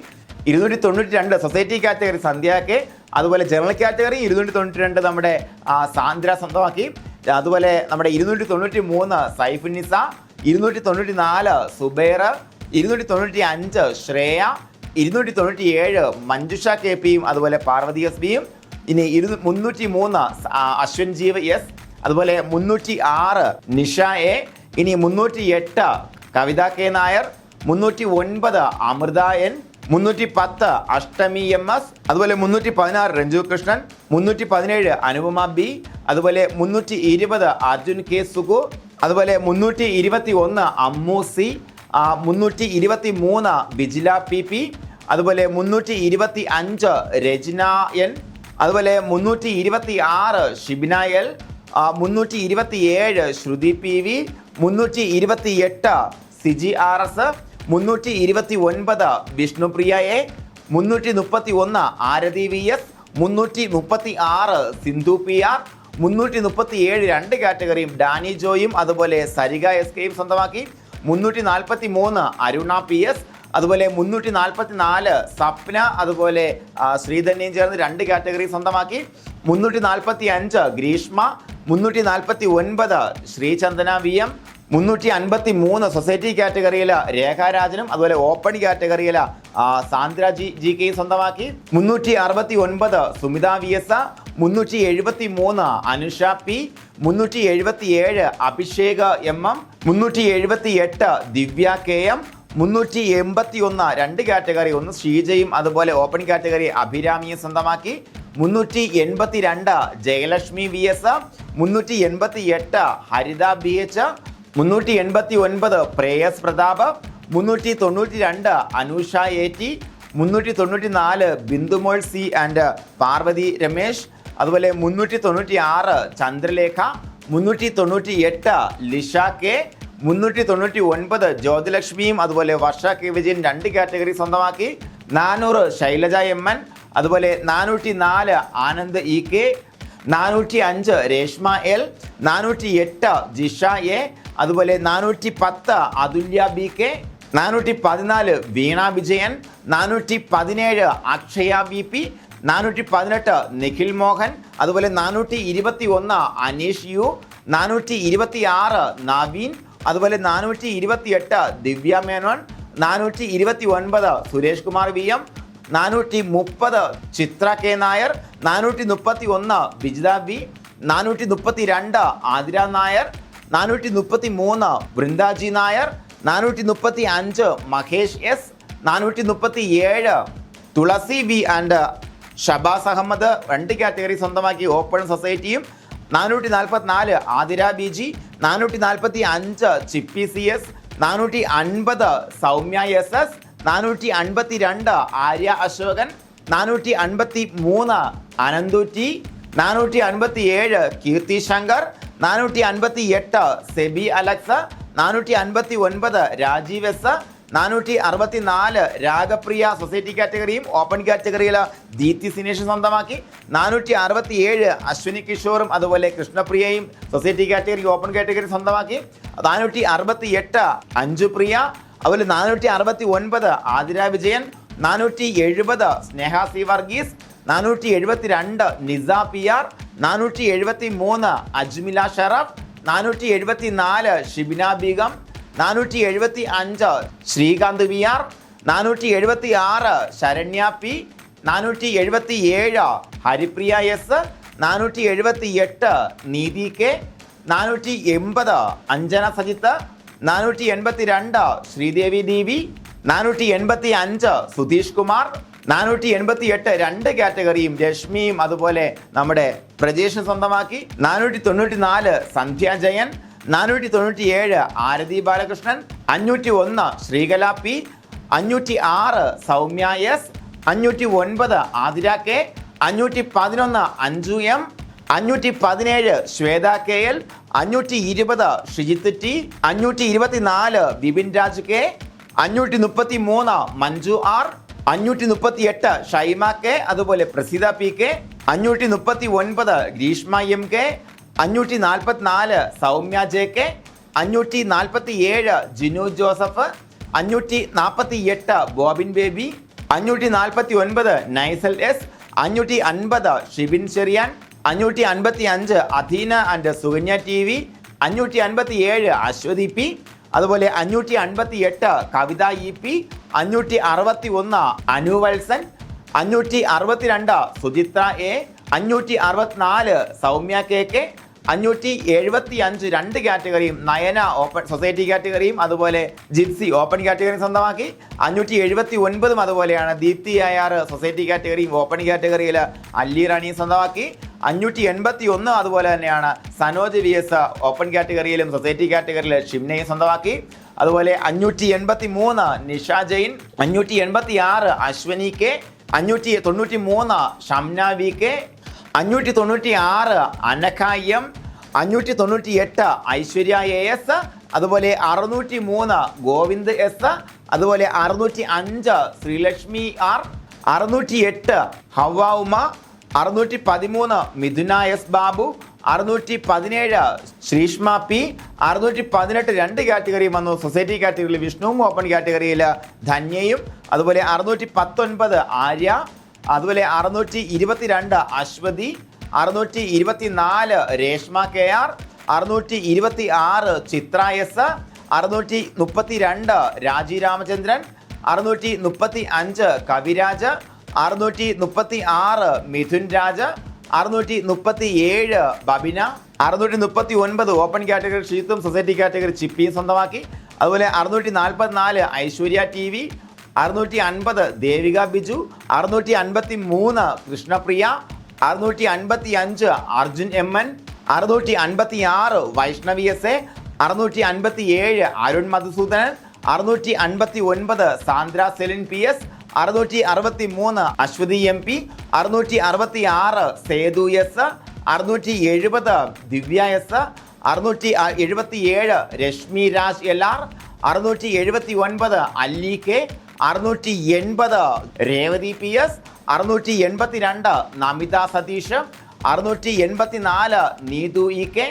ഇരുന്നൂറ്റി തൊണ്ണൂറ്റി രണ്ട് സൊസൈറ്റി കാറ്റഗറി സന്ധ്യയ്ക്ക് അതുപോലെ ജനറൽ കാറ്റഗറി ഇരുന്നൂറ്റി തൊണ്ണൂറ്റി രണ്ട് നമ്മുടെ സാന്ദ്ര സ്വന്തമാക്കി അതുപോലെ നമ്മുടെ ഇരുന്നൂറ്റി തൊണ്ണൂറ്റി മൂന്ന് സൈഫുനിസ ഇരുന്നൂറ്റി തൊണ്ണൂറ്റി നാല് സുബൈർ ഇരുന്നൂറ്റി തൊണ്ണൂറ്റി അഞ്ച് ശ്രേയ ഇരുന്നൂറ്റി തൊണ്ണൂറ്റി ഏഴ് മഞ്ജുഷ കെ പിയും അതുപോലെ പാർവതി എസ് ബിയും ഇനി ഇരു മുന്നൂറ്റി മൂന്ന് അശ്വിൻ ജീവ് എസ് അതുപോലെ മുന്നൂറ്റി ആറ് നിഷ എ. ഇനി മുന്നൂറ്റി എട്ട് കവിത കെ നായർ. മുന്നൂറ്റി ഒൻപത് അമൃത എൻ. മുന്നൂറ്റി പത്ത് അഷ്ടമി എം എസ്. അതുപോലെ മുന്നൂറ്റി പതിനാറ് രഞ്ജു കൃഷ്ണൻ. മുന്നൂറ്റി പതിനേഴ് അനുപമ ബി. അതുപോലെ മുന്നൂറ്റി ഇരുപത് അർജുൻ കെ സുഗു. അതുപോലെ മുന്നൂറ്റി ഇരുപത്തി ഒന്ന് അമ്മു സി. മുന്നൂറ്റി ഇരുപത്തി മൂന്ന് ബിജില പി പി. അതുപോലെ മുന്നൂറ്റി ഇരുപത്തി അഞ്ച് രചന എൻ. അതുപോലെ മുന്നൂറ്റി ഇരുപത്തി ആറ് ഷിബിനായൽ മുന്നൂറ്റി ഇരുപത്തി ഏഴ് ശ്രുതി പി വി മുന്നൂറ്റി ഇരുപത്തി എട്ട് സിജി ആർ എസ് മുന്നൂറ്റി ഇരുപത്തി ഒൻപത് വിഷ്ണുപ്രിയ എ മുന്നൂറ്റി മുപ്പത്തി ഒന്ന് ആരതി വി എസ് മുന്നൂറ്റി മുപ്പത്തി ആറ് സിന്ധു പി ആർ മുന്നൂറ്റി മുപ്പത്തി ഏഴ് രണ്ട് കാറ്റഗറിയും ഡാനി ജോയും അതുപോലെ സരിക എസ് കെയും സ്വന്തമാക്കി മുന്നൂറ്റി നാൽപ്പത്തി മൂന്ന് അരുണ പി എസ് അതുപോലെ മുന്നൂറ്റി നാൽപ്പത്തി നാല് സപ്ന അതുപോലെ ശ്രീധന്യയും ചേർന്ന് രണ്ട് കാറ്റഗറി സ്വന്തമാക്കി. മുന്നൂറ്റി നാൽപ്പത്തി അഞ്ച് ഗ്രീഷ്മ മുന്നൂറ്റി നാൽപ്പത്തി ഒൻപത് ശ്രീചന്ദന വി എം മുന്നൂറ്റി അൻപത്തി മൂന്ന് സൊസൈറ്റി കാറ്റഗറിയിൽ രേഖാരാജനും അതുപോലെ ഓപ്പൺ കാറ്റഗറിയിൽ സാന്ദ്ര ജി ജി കെയും സ്വന്തമാക്കി. മുന്നൂറ്റി അറുപത്തി ഒൻപത് സുമിത വി എസ് മുന്നൂറ്റി എഴുപത്തി മൂന്ന് അനുഷ പി മുന്നൂറ്റി എഴുപത്തി ഏഴ് അഭിഷേക് എം എം മുന്നൂറ്റി എഴുപത്തി എട്ട് ദിവ്യ കെ എം മുന്നൂറ്റി എൺപത്തി ഒന്ന് രണ്ട് കാറ്റഗറി. ഒന്ന് ശ്രീജയും അതുപോലെ ഓപ്പൺ കാറ്റഗറി അഭിരാമിയും സ്വന്തമാക്കി. മുന്നൂറ്റി എൺപത്തി രണ്ട് ജയലക്ഷ്മി വി എസ് മുന്നൂറ്റി എൺപത്തി എട്ട് ഹരിത ബി എച്ച് മുന്നൂറ്റി എൺപത്തി ഒൻപത് പ്രേയസ് പ്രതാപ് മുന്നൂറ്റി തൊണ്ണൂറ്റി രണ്ട് അനുഷ എ ടി മുന്നൂറ്റി തൊണ്ണൂറ്റി നാല് ബിന്ദുമോൾ സി ആൻഡ് പാർവതി രമേശ് അതുപോലെ മുന്നൂറ്റി തൊണ്ണൂറ്റി ആറ് ചന്ദ്രലേഖ മുന്നൂറ്റി തൊണ്ണൂറ്റി എട്ട് ലിഷ കെ മുന്നൂറ്റി തൊണ്ണൂറ്റി ഒൻപത് ജ്യോതിലക്ഷ്മിയും അതുപോലെ വർഷ കെ വിജയൻ രണ്ട് കാറ്റഗറി സ്വന്തമാക്കി. നാനൂറ് ശൈലജ എം എൻ അതുപോലെ നാനൂറ്റി നാല് ആനന്ദ് ഇ കെ നാനൂറ്റി അഞ്ച് രേഷ്മ എൽ നാനൂറ്റി എട്ട് ജിഷ എ അതുപോലെ നാനൂറ്റി പത്ത് അതുല്യ ബി കെ നാനൂറ്റി പതിനാല് വീണ വിജയൻ നാനൂറ്റി പതിനേഴ് അക്ഷയ വി പി നാനൂറ്റി പതിനെട്ട് നിഖിൽ മോഹൻ അതുപോലെ നാനൂറ്റി ഇരുപത്തി ഒന്ന് അനീഷ് യു നാനൂറ്റി ഇരുപത്തി ആറ് നവീൻ അതുപോലെ നാനൂറ്റി ഇരുപത്തി എട്ട് ദിവ്യ മേനോൻ നാനൂറ്റി ഇരുപത്തി ഒൻപത് സുരേഷ് കുമാർ വി എം നാനൂറ്റി മുപ്പത് ചിത്ര കെ നായർ നാനൂറ്റി മുപ്പത്തി ഒന്ന് ബിജിത വി നാനൂറ്റി മുപ്പത്തി രണ്ട് ആതിര നായർ നാനൂറ്റി മുപ്പത്തി മൂന്ന് വൃന്ദാജി നായർ നാനൂറ്റി മുപ്പത്തി അഞ്ച് മഹേഷ് എസ് നാനൂറ്റി മുപ്പത്തി ഏഴ് തുളസി വി ആൻഡ് ഷബാസ് അഹമ്മദ് രണ്ട് കാറ്റഗറി സ്വന്തമാക്കി ഓപ്പൺ സൊസൈറ്റിയും നാനൂറ്റി നാൽപ്പത്തി നാല് ആതിര ബി ജി നാനൂറ്റി നാൽപ്പത്തി അഞ്ച് ചിപ്പി സി എസ് നാനൂറ്റി അൻപത് സൗമ്യ എസ് എസ് നാനൂറ്റി അൻപത്തി രണ്ട് ആര്യ അശോകൻ നാനൂറ്റി അൻപത്തി മൂന്ന് അനന്തു ടി നാനൂറ്റി അൻപത്തി ഏഴ് കീർത്തി ശങ്കർ നാനൂറ്റി അൻപത്തി എട്ട് സെബി അലക്സ് നാനൂറ്റി അൻപത്തി ഒൻപത് രാജീവ് എസ് നാനൂറ്റി അറുപത്തി നാല് രാഗപ്രിയ സൊസൈറ്റി കാറ്റഗറിയും ഓപ്പൺ കാറ്റഗറിയിൽ ദീപ്തി സിനേഷ് സ്വന്തമാക്കി. നാനൂറ്റി അറുപത്തി ഏഴ് അശ്വിനി കിഷോറും അതുപോലെ കൃഷ്ണപ്രിയയും സൊസൈറ്റി കാറ്റഗറി ഓപ്പൺ കാറ്റഗറി സ്വന്തമാക്കി. നാനൂറ്റി അറുപത്തി എട്ട് അഞ്ചു പ്രിയ അതുപോലെ നാനൂറ്റി അറുപത്തി ഒൻപത് ആതിര വിജയൻ നാനൂറ്റി എഴുപത് സ്നേഹ സി വർഗീസ് നാനൂറ്റി എഴുപത്തി രണ്ട് നിസ പി ആർ നാനൂറ്റി എഴുപത്തി മൂന്ന് അജ്മില ഷറഫ് നാനൂറ്റി എഴുപത്തി നാല് ഷിബിന ബീഗം നാനൂറ്റി എഴുപത്തി അഞ്ച് ശ്രീകാന്ത് വി ആർ നാനൂറ്റി എഴുപത്തി ആറ് ശരണ്യ പി നാനൂറ്റി എഴുപത്തി ഏഴ് ഹരിപ്രിയ എസ് നാനൂറ്റി എഴുപത്തി എട്ട് നീതി കെ നാനൂറ്റി എൺപത് അഞ്ജന സജിത്ത് നാനൂറ്റി എൺപത്തി രണ്ട് ശ്രീദേവി ദേവി നാനൂറ്റി എൺപത്തി അഞ്ച് സുധീഷ് കുമാർ നാനൂറ്റി എൺപത്തി എട്ട് രണ്ട് കാറ്റഗറിയും രശ്മിയും അതുപോലെ നമ്മുടെ പ്രജേഷും സ്വന്തമാക്കി നാനൂറ്റി തൊണ്ണൂറ്റി നാല് സന്ധ്യ ജയൻ നാനൂറ്റി തൊണ്ണൂറ്റി ഏഴ് ആരതി ബാലകൃഷ്ണൻ അഞ്ഞൂറ്റി ഒന്ന് ശ്രീകല പി അഞ്ഞൂറ്റി ആറ് സൗമ്യ എസ് അഞ്ഞൂറ്റി ഒൻപത് ആതിര കെ അഞ്ഞൂറ്റി പതിനൊന്ന് അഞ്ജു എം അഞ്ഞൂറ്റി പതിനേഴ് ശ്വേത കെ എൽ അഞ്ഞൂറ്റി ഇരുപത് ഷിജിത്ത് ടി അഞ്ഞൂറ്റി ഇരുപത്തി നാല് ബിപിൻ രാജ് കെ അഞ്ഞൂറ്റി മുപ്പത്തി മൂന്ന് മഞ്ജു ആർ അഞ്ഞൂറ്റി മുപ്പത്തി എട്ട് ഷൈമ കെ അതുപോലെ പ്രസീത പി കെ അഞ്ഞൂറ്റി മുപ്പത്തി ഒൻപത് ഗ്രീഷ്മ എം കെ അഞ്ഞൂറ്റി നാൽപ്പത്തി നാല് സൗമ്യ ജെ കെ അഞ്ഞൂറ്റി നാൽപ്പത്തി ഏഴ് ജിനു ജോസഫ് അഞ്ഞൂറ്റി നാൽപ്പത്തി എട്ട് ബോബിൻ ബേബി അഞ്ഞൂറ്റി നാൽപ്പത്തി ഒൻപത് നൈസൽ എസ് അഞ്ഞൂറ്റി അൻപത് ഷിബിൻ ചെറിയാൻ അഞ്ഞൂറ്റി അൻപത്തി അഞ്ച് അധീന ആൻഡ് സുകന്യ ടി വി അഞ്ഞൂറ്റി അൻപത്തി ഏഴ് അശ്വതി പി അതുപോലെ അഞ്ഞൂറ്റി അൻപത്തി എട്ട് കവിത ഇ പി അഞ്ഞൂറ്റി അറുപത്തി ഒന്ന് അനുവത്സൻ അഞ്ഞൂറ്റി അറുപത്തിരണ്ട് സുചിത്ര എ അഞ്ഞൂറ്റി അറുപത്തിനാല് സൗമ്യ കെ കെ അഞ്ഞൂറ്റി എഴുപത്തി അഞ്ച് രണ്ട് കാറ്റഗറിയും നയന ഓപ്പൺ സൊസൈറ്റി കാറ്റഗറിയും അതുപോലെ ജിപ്സി ഓപ്പൺ കാറ്റഗറിയും സ്വന്തമാക്കി. അഞ്ഞൂറ്റി എഴുപത്തി ഒൻപതും അതുപോലെയാണ് ദീപ്തി അയാർ സൊസൈറ്റി കാറ്റഗറിയും ഓപ്പൺ കാറ്റഗറിയിൽ അല്ലി റാണിയും സ്വന്തമാക്കി. അഞ്ഞൂറ്റി എൺപത്തി ഒന്ന് അതുപോലെ തന്നെയാണ് സനോജ് വി എസ് ഓപ്പൺ കാറ്റഗറിയിലും സൊസൈറ്റി കാറ്റഗറിയിൽ ഷിംനയും സ്വന്തമാക്കി. അതുപോലെ അഞ്ഞൂറ്റി എൺപത്തി മൂന്ന് നിഷ ജെയിൻ അഞ്ഞൂറ്റി എൺപത്തി ആറ് അശ്വനി കെ അഞ്ഞൂറ്റി തൊണ്ണൂറ്റി മൂന്ന് ഷംന വി കെ അഞ്ഞൂറ്റി തൊണ്ണൂറ്റി ആറ് അനഖായം അഞ്ഞൂറ്റി തൊണ്ണൂറ്റി എട്ട് ഐശ്വര്യ എ എസ് അതുപോലെ അറുന്നൂറ്റി മൂന്ന് ഗോവിന്ദ് എസ് അതുപോലെ അറുന്നൂറ്റി അഞ്ച് ശ്രീലക്ഷ്മി ആർ അറുന്നൂറ്റി എട്ട് ഹവ ഉമ അറുന്നൂറ്റി പതിമൂന്ന് മിഥുന എസ് ബാബു അറുന്നൂറ്റി പതിനേഴ് ശ്രീഷ്മ പി അറുന്നൂറ്റി പതിനെട്ട് രണ്ട് കാറ്റഗറിയും വന്നു. സൊസൈറ്റി കാറ്റഗറിയിൽ വിഷ്ണുവും ഓപ്പൺ കാറ്റഗറിയിൽ ധന്യയും അതുപോലെ അറുന്നൂറ്റി പത്തൊൻപത് ആര്യ അതുപോലെ അറുന്നൂറ്റി ഇരുപത്തിരണ്ട് അശ്വതി അറുന്നൂറ്റി ഇരുപത്തി നാല് രേഷ്മ കെ ആർ അറുന്നൂറ്റി ഇരുപത്തി ആറ് ചിത്ര എസ് അറുന്നൂറ്റി മുപ്പത്തി രണ്ട് രാജി രാമചന്ദ്രൻ അറുന്നൂറ്റി മുപ്പത്തി അഞ്ച് കവിരാജ് അറുന്നൂറ്റി മുപ്പത്തി ആറ് മിഥുൻ രാജ് അറുന്നൂറ്റി മുപ്പത്തി ഏഴ് ബബിന അറുന്നൂറ്റി മുപ്പത്തി ഒൻപത് ഓപ്പൺ കാറ്റഗറി ഷീത്തും സൊസൈറ്റി കാറ്റഗറി ചിപ്പിയും സ്വന്തമാക്കി. അതുപോലെ അറുന്നൂറ്റി നാൽപ്പത്തിനാല് ഐശ്വര്യ ടി വി അറുന്നൂറ്റി അൻപത് ദേവിക ബിജു അറുന്നൂറ്റി അൻപത്തി മൂന്ന് കൃഷ്ണപ്രിയ അറുന്നൂറ്റി അൻപത്തി അഞ്ച് അർജുൻ എം എൻ അറുന്നൂറ്റി അൻപത്തി ആറ് വൈഷ്ണവി എസ് എ അറുന്നൂറ്റി അൻപത്തി ഏഴ് അരുൺ മധുസൂദനൻ അറുന്നൂറ്റി അൻപത്തി ഒൻപത് സാന്ദ്ര സെലിൻ പി എസ് അറുന്നൂറ്റി അറുപത്തി മൂന്ന് അശ്വതി എം പി അറുന്നൂറ്റി അറുപത്തി ആറ് സേതു എസ് അറുന്നൂറ്റി എഴുപത് ദിവ്യ എസ് അറുന്നൂറ്റി എഴുപത്തി ഏഴ് രശ്മി രാജ് എൽ ആർ അറുന്നൂറ്റി എഴുപത്തി ഒൻപത് അല്ലി കെ അറുന്നൂറ്റി എൺപത് രേവതി പി എസ് അറുന്നൂറ്റി എൺപത്തി രണ്ട് നമിത സതീഷ് അറുന്നൂറ്റി എൺപത്തി നാല് നീതു ഇ കെ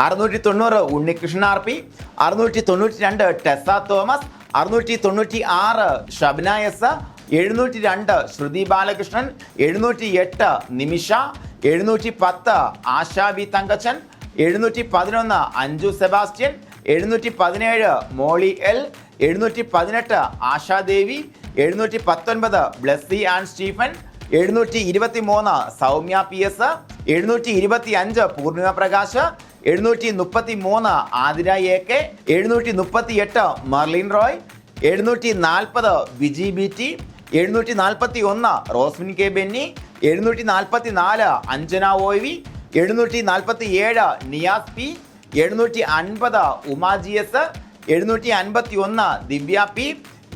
അറുന്നൂറ്റി തൊണ്ണൂറ് ഉണ്ണികൃഷ്ണൻ ആർ പി അറുന്നൂറ്റി തൊണ്ണൂറ്റി രണ്ട് ടെസ തോമസ് അറുന്നൂറ്റി തൊണ്ണൂറ്റി ആറ് ഷബ്ന എസ് എഴുന്നൂറ്റി രണ്ട് ശ്രുതി ബാലകൃഷ്ണൻ എഴുന്നൂറ്റി എട്ട് നിമിഷ എഴുന്നൂറ്റി പത്ത് ആശാ വി തങ്കച്ചൻ എഴുന്നൂറ്റി പതിനൊന്ന് അഞ്ജു സെബാസ്റ്റ്യൻ എഴുന്നൂറ്റി പതിനേഴ് മോളി എൽ എഴുന്നൂറ്റി പതിനെട്ട് ആശാദേവി എഴുന്നൂറ്റി പത്തൊൻപത് ബ്ലസ്സി ആൻഡ് സ്റ്റീഫൻ എഴുന്നൂറ്റി ഇരുപത്തി മൂന്ന് സൗമ്യ പി എസ് എഴുന്നൂറ്റി ഇരുപത്തി അഞ്ച് പൂർണിമ പ്രകാശ് എഴുന്നൂറ്റി മുപ്പത്തി മൂന്ന് ആതിര എ കെ എഴുന്നൂറ്റി മുപ്പത്തി എട്ട് മെർലിൻ റോയ് എഴുന്നൂറ്റി നാൽപ്പത് വിജി ബി ടി എഴുന്നൂറ്റി നാൽപ്പത്തി ഒന്ന് റോസ്മിൻ കെ ബെന്നി എഴുന്നൂറ്റി നാൽപ്പത്തി നാല് അഞ്ജന ഓ വി എഴുന്നൂറ്റി നാൽപ്പത്തി ഏഴ് നിയാസ് പി എഴുന്നൂറ്റി അൻപത് ഉമാ ജി എസ് എഴുന്നൂറ്റി അൻപത്തി ഒന്ന് ദിവ്യ പി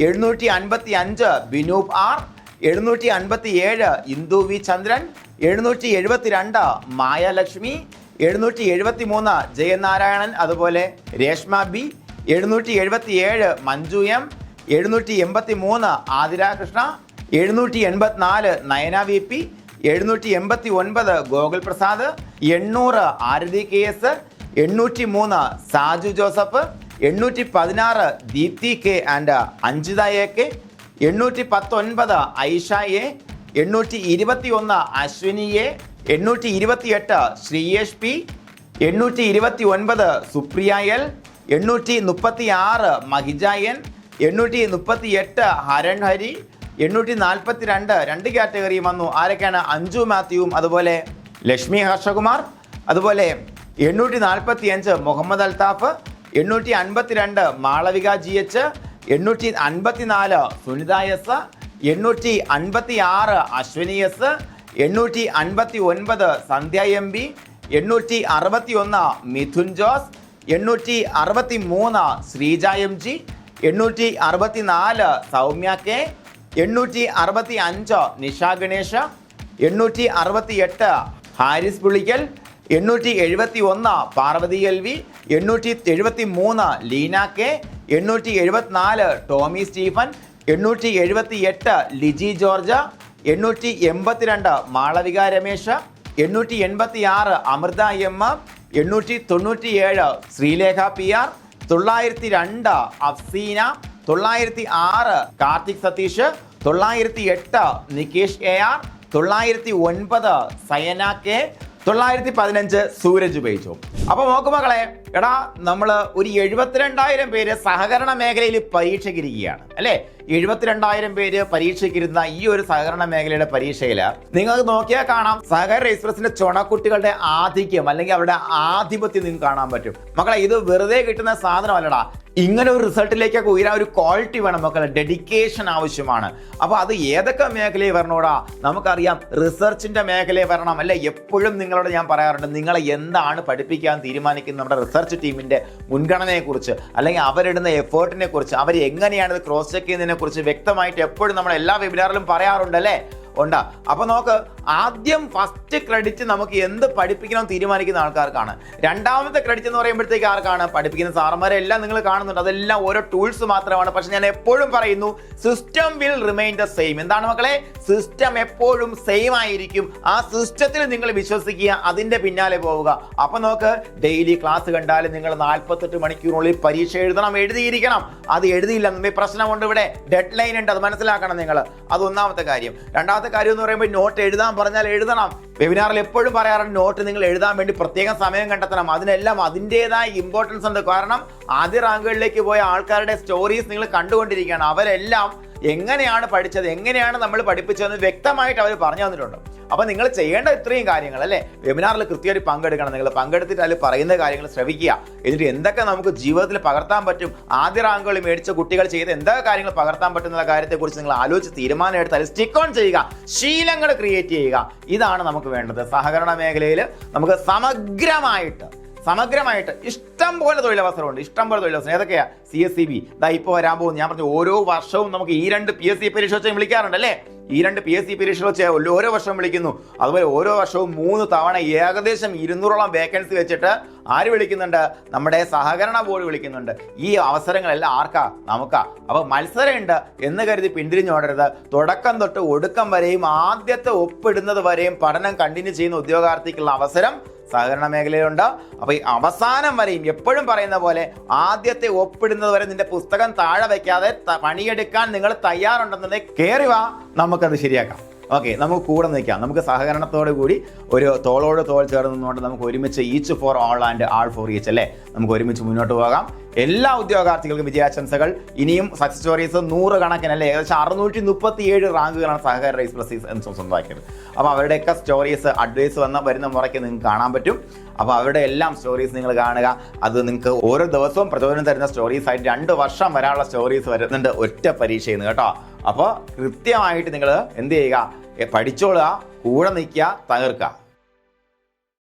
എഴുന്നൂറ്റി അൻപത്തി അഞ്ച് ബിനൂപ് ആർ എഴുന്നൂറ്റി അൻപത്തി ഏഴ് ഇന്ദു വി ചന്ദ്രൻ എഴുന്നൂറ്റി എഴുപത്തി രണ്ട് മായലക്ഷ്മി എഴുന്നൂറ്റി എഴുപത്തി മൂന്ന് ജയനാരായണൻ അതുപോലെ രേഷ്മ ബി എഴുന്നൂറ്റി എഴുപത്തി ഏഴ് മഞ്ജു എം എഴുന്നൂറ്റി എൺപത്തി മൂന്ന് ആതിര കൃഷ്ണ എഴുന്നൂറ്റി എൺപത്തിനാല് നയന വി പി എഴുന്നൂറ്റി എൺപത്തി ഒൻപത് ഗോകുൽ പ്രസാദ് എണ്ണൂറ് ആരതി കെ എസ് എണ്ണൂറ്റി മൂന്ന് സാജു ജോസഫ് എണ്ണൂറ്റി പതിനാറ് Deepthi K and Anjitha A K എണ്ണൂറ്റി പത്തൊൻപത് ഐഷ എ എണ്ണൂറ്റി ഇരുപത്തി ഒന്ന് അശ്വിനി എ എണ്ണൂറ്റി ഇരുപത്തിയെട്ട് ശ്രീയേഷ് പി എണ്ണൂറ്റി ഇരുപത്തി ഒൻപത് സുപ്രിയ എൽ എണ്ണൂറ്റി മുപ്പത്തി ആറ് മഹിജ എൻ എണ്ണൂറ്റി മുപ്പത്തി എട്ട് ഹരൺ ഹരി എണ്ണൂറ്റി നാൽപ്പത്തി രണ്ട് രണ്ട് കാറ്റഗറിയും വന്നു. ആരൊക്കെയാണ് അഞ്ജു മാത്യുവും അതുപോലെ ലക്ഷ്മി ഹർഷകുമാർ അതുപോലെ എണ്ണൂറ്റി നാൽപ്പത്തി അഞ്ച് മുഹമ്മദ് അൽത്താഫ് എണ്ണൂറ്റി അൻപത്തിരണ്ട് മാളവിക ജി എച്ച് എണ്ണൂറ്റി അൻപത്തിനാല് സുനിത എസ് എണ്ണൂറ്റി അൻപത്തി ആറ് അശ്വിനി എസ് എണ്ണൂറ്റി അൻപത്തി ഒൻപത് സന്ധ്യ എം ബി എണ്ണൂറ്റി അറുപത്തി ഒന്ന് മിഥുൻ ജോസ് എണ്ണൂറ്റി അറുപത്തി മൂന്ന് ശ്രീജ എം ജി എണ്ണൂറ്റി അറുപത്തി നാല് സൗമ്യ കെ എണ്ണൂറ്റി അറുപത്തി അഞ്ച് നിഷ ഗണേഷ് എണ്ണൂറ്റി അറുപത്തി എട്ട് ഹാരിസ് പുളിക്കൽ എണ്ണൂറ്റി എഴുപത്തി ഒന്ന് പാർവതി എൽ വി എണ്ണൂറ്റി എഴുപത്തി മൂന്ന് ലീന കെ എണ്ണൂറ്റി എഴുപത്തിനാല് ടോമി സ്റ്റീഫൻ എണ്ണൂറ്റി എഴുപത്തി എട്ട് ലിജി ജോർജ എണ്ണൂറ്റി എൺപത്തിരണ്ട് മാളവിക രമേശ് എണ്ണൂറ്റി എൺപത്തി ആറ് അമൃത എം എണ്ണൂറ്റി തൊണ്ണൂറ്റി ഏഴ് ശ്രീലേഖ പി ആർ തൊള്ളായിരത്തി രണ്ട് അഫ്സീന തൊള്ളായിരത്തി ആറ് കാർത്തിക് സതീഷ് തൊള്ളായിരത്തി എട്ട് നികേഷ് എ ആർ തൊള്ളായിരത്തി ഒൻപത് സയന കെ തൊള്ളായിരത്തി പതിനഞ്ച് സൂരജ് ഉപയോഗിച്ചു അപ്പൊ നോക്കു മക്കളെ എടാ നമ്മൾ ഒരു എഴുപത്തിരണ്ടായിരം പേര് സഹകരണ മേഖലയിൽ പരീക്ഷയ്ക്കിരിക്കുകയാണ് അല്ലേ? എഴുപത്തിരണ്ടായിരം പേര് പരീക്ഷയ്ക്കിരുന്ന ഈ ഒരു സഹകരണ മേഖലയുടെ പരീക്ഷയിൽ നിങ്ങൾക്ക് നോക്കിയാൽ കാണാം സഹകരണ എക്സ്പ്രസിന്റെ ചുണക്കുട്ടികളുടെ ആധിക്യം അല്ലെങ്കിൽ അവരുടെ ആധിപത്യം നിങ്ങൾക്ക് കാണാൻ പറ്റും. മക്കളെ ഇത് വെറുതെ കിട്ടുന്ന സാധനമല്ലടാ. ഇങ്ങനെ ഒരു റിസൾട്ടിലേക്കൊക്കെ ഉയരാൻ ഒരു ക്വാളിറ്റി വേണം മക്കളെ ഡെഡിക്കേഷൻ ആവശ്യമാണ്. അപ്പോൾ അത് ഏതൊക്കെ മേഖലയിൽ വരണോടാ? നമുക്കറിയാം റിസർച്ചിന്റെ മേഖലയിൽ വരണം അല്ലെ? എപ്പോഴും നിങ്ങളോട് ഞാൻ പറയാറുണ്ട് നിങ്ങളെ എന്താണ് പഠിപ്പിക്കാൻ തീരുമാനിക്കുന്നത് നമ്മുടെ റിസർച്ച് ടീമിന്റെ മുൻഗണനയെക്കുറിച്ച് അല്ലെങ്കിൽ അവരിടുന്ന എഫേർട്ടിനെ കുറിച്ച് അവർ എങ്ങനെയാണ് ക്രോസ് ചെക്ക് ചെയ്യുന്നതിനെ കുറിച്ച് വ്യക്തമായിട്ട് എപ്പോഴും നമ്മൾ എല്ലാ വെബിനാറിലും പറയാറുണ്ട് അല്ലേ ഉണ്ടാ? അപ്പോൾ നോക്ക് ആദ്യം ഫസ്റ്റ് ക്രെഡിറ്റ് നമുക്ക് എന്ത് പഠിപ്പിക്കണം തീരുമാനിക്കുന്ന ആൾക്കാർക്കാണ്. രണ്ടാമത്തെ ക്രെഡിറ്റ് എന്ന് പറയുമ്പോഴത്തേക്ക് ആർക്കാണ്? പഠിപ്പിക്കുന്ന സാറന്മാരെ എല്ലാം നിങ്ങൾ കാണുന്നുണ്ട്. അതെല്ലാം ഓരോ ടൂൾസ് മാത്രമാണ്. പക്ഷെ ഞാൻ എപ്പോഴും പറയുന്നു system will remain the same എന്താണ് മക്കളെ? സിസ്റ്റം എപ്പോഴും സെയിം ആയിരിക്കും. ആ സിസ്റ്റത്തിൽ നിങ്ങൾ വിശ്വസിക്കുക അതിന്റെ പിന്നാലെ പോവുക. അപ്പൊ നോക്ക് ഡെയിലി ക്ലാസ് കണ്ടാലും നിങ്ങൾ നാൽപ്പത്തെട്ട് മണിക്കൂറിനുള്ളിൽ പരീക്ഷ എഴുതണം എഴുതിയിരിക്കണം. അത് എഴുതിയില്ല പ്രശ്നമുണ്ട് ഇവിടെ. ഡെഡ് ലൈൻ ഉണ്ട് അത് മനസ്സിലാക്കണം നിങ്ങൾ. അത് ഒന്നാമത്തെ കാര്യം. രണ്ടാമത്തെ കാര്യം എന്ന് പറയുമ്പോൾ നോട്ട് എഴുതാൻ പറഞ്ഞാൽ എഴുതണം. വെബിനാറിൽ എപ്പോഴും പറയാറുണ്ട് നോട്ട് നിങ്ങൾ എഴുതാൻ വേണ്ടി പ്രത്യേകം സമയം കണ്ടെത്തണം. അതിനെല്ലാം അതിന്റെതായ ഇമ്പോർട്ടൻസ് ഉണ്ട്. കാരണം ആദ്യ റാങ്കുകളിലേക്ക് പോയ ആൾക്കാരുടെ സ്റ്റോറീസ് നിങ്ങൾ കണ്ടുകൊണ്ടിരിക്കുകയാണ്. അവരെല്ലാം എങ്ങനെയാണ് പഠിച്ചത് എങ്ങനെയാണ് നമ്മൾ പഠിപ്പിച്ചതെന്ന് വ്യക്തമായിട്ട് അവർ പറഞ്ഞു തന്നിട്ടുണ്ട്. അപ്പൊ നിങ്ങൾ ചെയ്യേണ്ട ഇത്രയും കാര്യങ്ങൾ അല്ലേ? വെബിനാറിൽ കൃത്യമായിട്ട് പങ്കെടുക്കണം. നിങ്ങൾ പങ്കെടുത്തിട്ട് അതിൽ പറയുന്ന കാര്യങ്ങൾ ശ്രവിക്കുക. എന്നിട്ട് എന്തൊക്കെ നമുക്ക് ജീവിതത്തിൽ പകർത്താൻ പറ്റും? ആദ്യ റാങ്കുകൾ മേടിച്ച കുട്ടികൾ ചെയ്ത് എന്തൊക്കെ കാര്യങ്ങൾ പകർത്താൻ പറ്റുന്ന കാര്യത്തെക്കുറിച്ച് നിങ്ങൾ ആലോചിച്ച് തീരുമാനം എടുത്താൽ സ്റ്റിക്ക് ഓൺ ചെയ്യുക. ശീലങ്ങൾ ക്രിയേറ്റ് ചെയ്യുക. ഇതാണ് നമുക്ക് വേണ്ടത്. സഹകരണ മേഖലയിൽ നമുക്ക് സമഗ്രമായിട്ട് സമഗ്രമായിട്ട് ഇഷ്ടം പോലെ തൊഴിലവസരമുണ്ട്. ഇഷ്ടം പോലെ തൊഴിലവസരം. ഏതൊക്കെയാ? സി എസ് സി ബി ഇതാ ഇപ്പോൾ വരാൻ പോകുന്നു. ഞാൻ പറഞ്ഞു ഓരോ വർഷവും നമുക്ക് ഈ രണ്ട് പി എസ് സി പരീക്ഷ വെച്ച് വിളിക്കാറുണ്ട് അല്ലേ? ഈ രണ്ട് പി എസ് സി പരീക്ഷ വെച്ച് ഓരോ വർഷവും വിളിക്കുന്നു. അതുപോലെ ഓരോ വർഷവും മൂന്ന് തവണ ഏകദേശം ഇരുന്നൂറോളം വേക്കൻസി വെച്ചിട്ട് ആര് വിളിക്കുന്നുണ്ട്? നമ്മുടെ സഹകരണ ബോർഡ് വിളിക്കുന്നുണ്ട്. ഈ അവസരങ്ങളെല്ലാം ആർക്കാ? നമുക്കാ. അപ്പൊ മത്സരമുണ്ട് എന്ന് കരുതി പിന്തിരിഞ്ഞോടരുത് തുടക്കം തൊട്ട് ഒടുക്കം വരെയും ആദ്യത്തെ ഒപ്പിടുന്നത് വരെയും പഠനം കണ്ടിന്യൂ ചെയ്യുന്ന ഉദ്യോഗാർത്ഥിക്കുള്ള അവസരം സഹകരണ മേഖലയിലുണ്ട്. അപ്പൊ ഈ അവസാനം വരെയും എപ്പോഴും പറയുന്ന പോലെ ആദ്യത്തെ ഒപ്പിടുന്നത് വരെ നിന്റെ പുസ്തകം താഴെ വെക്കാതെ പണിയെടുക്കാൻ നിങ്ങൾ തയ്യാറുണ്ടെന്നുണ്ടെങ്കിൽ കയറി വാ നമുക്കത് ശരിയാക്കാം. ഓക്കെ നമുക്ക് കൂടെ നിൽക്കാം. നമുക്ക് സഹകരണത്തോടു കൂടി ഒരു തോളോട് തോൾ ചേർന്ന് നിന്നുകൊണ്ട് നമുക്ക് ഒരുമിച്ച് each for all and all for each അല്ലേ? നമുക്ക് ഒരുമിച്ച് മുന്നോട്ട് പോകാം. എല്ലാ ഉദ്യോഗാർത്ഥികൾക്കും വിജയാശംസകൾ. ഇനിയും സക്സസ് സ്റ്റോറീസ് നൂറ് അല്ലെ ഏകദേശം അറുന്നൂറ്റി മുപ്പത്തി ഏഴ് റാങ്കുകളാണ് സഹകരണ റേസ് പ്ലസ് സ്വന്തമാക്കിയത്. അപ്പോൾ അവരുടെയൊക്കെ സ്റ്റോറീസ് അഡ്വൈസ് വന്ന വരുന്ന മുറയ്ക്ക് നിങ്ങൾക്ക് കാണാൻ പറ്റും. അപ്പോൾ അവരുടെ എല്ലാം സ്റ്റോറീസ് നിങ്ങൾ കാണുക. അത് നിങ്ങൾക്ക് ഓരോ ദിവസവും പ്രചോദനം തരുന്ന സ്റ്റോറീസ് ആയിട്ട് രണ്ട് വർഷം വരാനുള്ള സ്റ്റോറീസ് വരുന്നുണ്ട് ഒറ്റ പരീക്ഷയിൽ കേട്ടോ. അപ്പോൾ കൃത്യമായിട്ട് നിങ്ങൾ എന്ത് ചെയ്യുക? പഠിച്ചോളുക കൂടെ നിൽക്കുക തകർക്കുക.